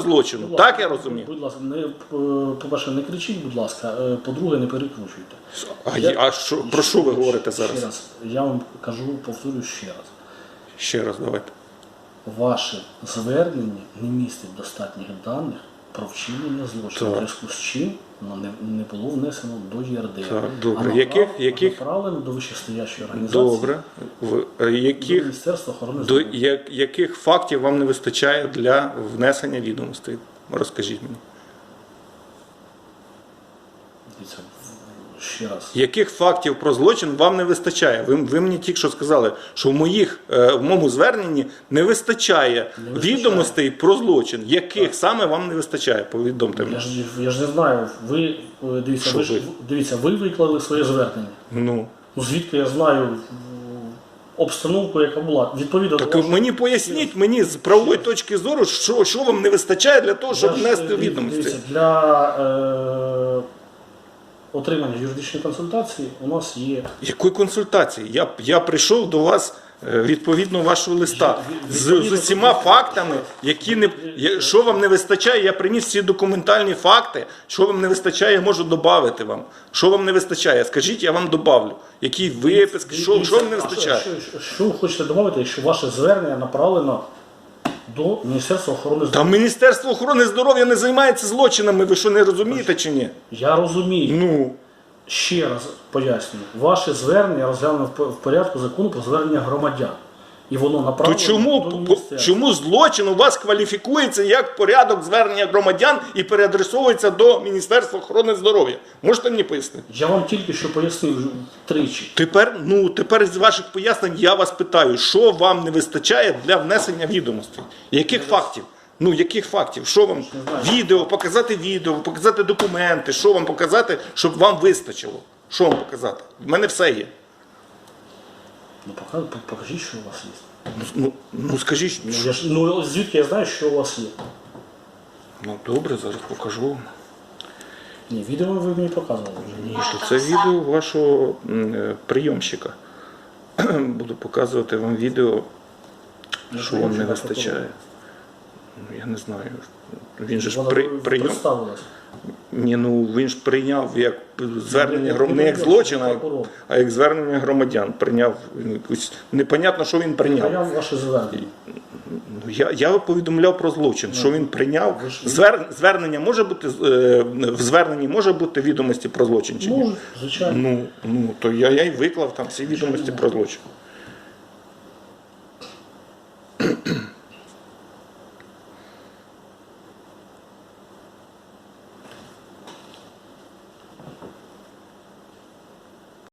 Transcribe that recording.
злочину. Будь Так я розумію? Будь ласка, не, по-перше, не кричіть, будь ласка, е, по-друге, не перекручуйте. А, Я- я- а що, про що ви говорите Ще зараз? раз, я вам кажу, повторюю ще раз. Ще раз давайте. Ваше звернення не містить достатніх даних про вчинення злочину, в зв'язку з чим воно не, не було внесено до ЄРДР. Так, добре. А направ- Яких- яких- направлено до вищестоящої організації Добре. В, яких, до яких, Міністерства охорони до здоров'я. як, яких фактів вам не вистачає для внесення відомостей? Розкажіть мені. Дивіться, ще раз. Яких фактів про злочин вам не вистачає? Ви, ви мені тільки що сказали, що в, моїх, е, в моєму зверненні не вистачає, Не вистачає. відомостей про злочин. Яких саме вам не вистачає? Повідомте мені. Я ж, я ж не знаю, ви е, дивіться, Що ви, ж- дивіться, ви виклали своє звернення. Ну. Ну звідки я знаю обстановку, яка була. Відповідно Так до вашого- мені поясніть мені з правової точки зору, що, що вам не вистачає для того, щоб Я внести е, відомості. Дивіться, для е, отримання юридичної консультації у нас є Якої консультації? Я, я прийшов до вас е, відповідно вашого листа з, з усіма фактами, які не що вам не вистачає. Я приніс всі документальні факти. Що вам не вистачає, я можу додати вам. Що вам не вистачає? Скажіть, я вам добавлю. Які виписки, що, що вам не а вистачає? Що, що, що ви хочете додати, якщо ваше звернення направлено до Міністерства охорони здоров'я. Та? Міністерство охорони здоров'я не займається злочинами. Ви що не розумієте чи ні? Я розумію. Ну Ще раз пояснюю, ваше звернення розглянуто в порядку закону про звернення громадян. І воно то чому до чому злочин у вас кваліфікується як порядок звернення громадян і переадресовується до Міністерства охорони здоров'я? Можете мені пояснити? Я вам тільки що пояснив тричі. Тепер, ну тепер з ваших пояснень я вас питаю, що вам не вистачає для внесення відомостей? Яких фактів? Ну яких фактів? Що вам відео, показати відео, показати документи, що вам показати, щоб вам вистачило? Що вам показати? У мене все є. Ну, пока- по- покажіть, що у вас є. Ну, ну скажіть, Ну, що- я ж, ну звідки я знаю, що у вас є? ну добре, зараз покажу вам. Ні, відео ви мені показували вже. Ні, то це відео вашого м, е, прийомщика. Буду показувати вам відео, що вам не вистачає. Ну, я не знаю. Він же ж Вона при, прийом. представилась. Ні, ну він ж прийняв як звернення громадян, не як прийняв, злочин, а як, звернення громадян. Прийняв ну, якусь непонятно, що він прийняв. Прийняв ваше звернення. Ну, Я, я повідомляв про злочин, що він прийняв. Звер, звернення може бути е, в зверненні може бути відомості про злочин чи ні? Може, звичайно. Ну, ну то я, я й виклав там всі відомості про злочин.